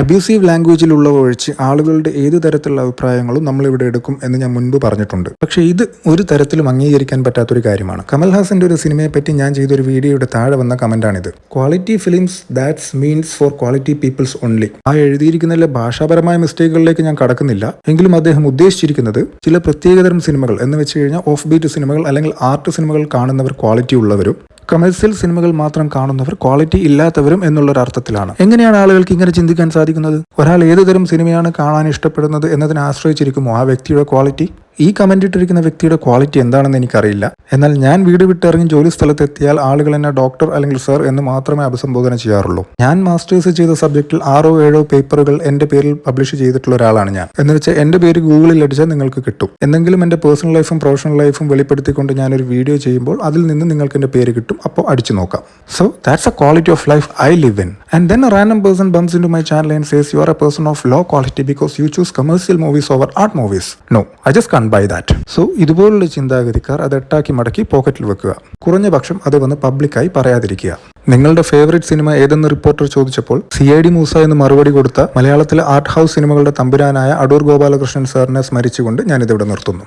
Abusive ലാംഗ്വേജിലുള്ളവ ഒഴിച്ച് ആളുകളുടെ ഏത് തരത്തിലുള്ള അഭിപ്രായങ്ങളും നമ്മളിവിടെ എടുക്കും എന്ന് ഞാൻ മുൻപ് പറഞ്ഞിട്ടുണ്ട്. പക്ഷേ ഇത് ഒരു തരത്തിലും അംഗീകരിക്കാൻ പറ്റാത്തൊരു കാര്യമാണ്. കമൽഹാസന്റെ ഒരു സിനിമയെ പറ്റി ഞാൻ ചെയ്തൊരു വീഡിയോയുടെ താഴെ വന്ന കമന്റാണിത്. Quality films that's means for quality peoples only ആ എഴുതിയിരിക്കുന്നതിലെ ഭാഷാപരമായ മിസ്റ്റേക്കുകളിലേക്ക് ഞാൻ കടക്കുന്നില്ല. എങ്കിലും അദ്ദേഹം ഉദ്ദേശിച്ചിരിക്കുന്നത് ചില പ്രത്യേകതരം സിനിമകൾ എന്ന് വെച്ച് കഴിഞ്ഞാൽ ഓഫ് ബീറ്റ് സിനിമകൾ അല്ലെങ്കിൽ ആർട്ട് സിനിമകൾ കാണുന്നവർ ക്വാളിറ്റി ഉള്ളവരും കമേഴ്സ്യൽ സിനിമകൾ മാത്രം കാണുന്നവർ ക്വാളിറ്റി ഇല്ലാത്തവരും എന്നുള്ളൊരു അർത്ഥത്തിലാണ് എങ്ങനെയാണ് ആളുകൾക്ക് ഇങ്ങനെ ചിന്തിക്കാൻ സാധിക്കുന്നത്? ഒരാൾ ഏതുതരം സിനിമയാണ് കാണാൻ ഇഷ്ടപ്പെടുന്നത് എന്നതിനെ ആശ്രയിച്ചിരിക്കുമോ ആ വ്യക്തിയുടെ ക്വാളിറ്റി ഈ കമന്റ് ഇട്ടിരിക്കുന്ന വ്യക്തിയുടെ ക്വാളിറ്റി എന്താണെന്ന് എനിക്കറിയില്ല. എന്നാൽ ഞാൻ വീട് വിട്ടിറങ്ങി ജോലി സ്ഥലത്തെത്തിയാൽ ആളുകൾ എന്നെ ഡോക്ടർ അല്ലെങ്കിൽ സർ എന്ന് മാത്രമേ അഭിസംബോധന ചെയ്യാറുള്ളൂ. ഞാൻ മാസ്റ്റേഴ്സ് ചെയ്ത സബ്ജക്റ്റിൽ ആറോ ഏഴോ പേപ്പറുകൾ എന്റെ പേരിൽ പബ്ലിഷ് ചെയ്തിട്ടുള്ള ഒരാളാണ് ഞാൻ. എന്ന് വെച്ചാൽ എന്റെ പേര് ഗൂഗിളിൽ അടിച്ചാൽ നിങ്ങൾക്ക് കിട്ടും. എന്തെങ്കിലും എന്റെ പേഴ്സണൽ ലൈഫും പ്രൊഫഷണൽ ലൈഫും വെളിപ്പെടുത്തിക്കൊണ്ട് ഞാനൊരു വീഡിയോ ചെയ്യുമ്പോൾ അതിൽ നിന്ന് നിങ്ങൾക്ക് എന്റെ പേര് കിട്ടും. അപ്പോൾ അടിച്ചു നോക്കാം. So that's a quality of life I live in and then random person bums into my channel and says you are a person of low quality because you choose commercial movies over art movies no I just can buy that so ഇതുപോലുള്ള ചിന്താഗതിക്കാർ അത് എട്ടാക്കി മടക്കി പോക്കറ്റിൽ വെക്കുക. കുറഞ്ഞ പക്ഷം അത് വന്ന് പബ്ലിക്കായി പറയാതിരിക്കുക. നിങ്ങളുടെ ഫേവറേറ്റ് സിനിമ ഏതെന്ന് റിപ്പോർട്ടർ ചോദിച്ചപ്പോൾ സി ഐ ഡി മൂസ എന്ന് മറുപടി കൊടുത്ത മലയാളത്തിലെ ആർട്ട് ഹൗസ് സിനിമകളുടെ തമ്പുരാനായ അടൂർ ഗോപാലകൃഷ്ണൻ സാറിനെ സ്മരിച്ചുകൊണ്ട് ഞാനിതിവിടെ നിർത്തുന്നു.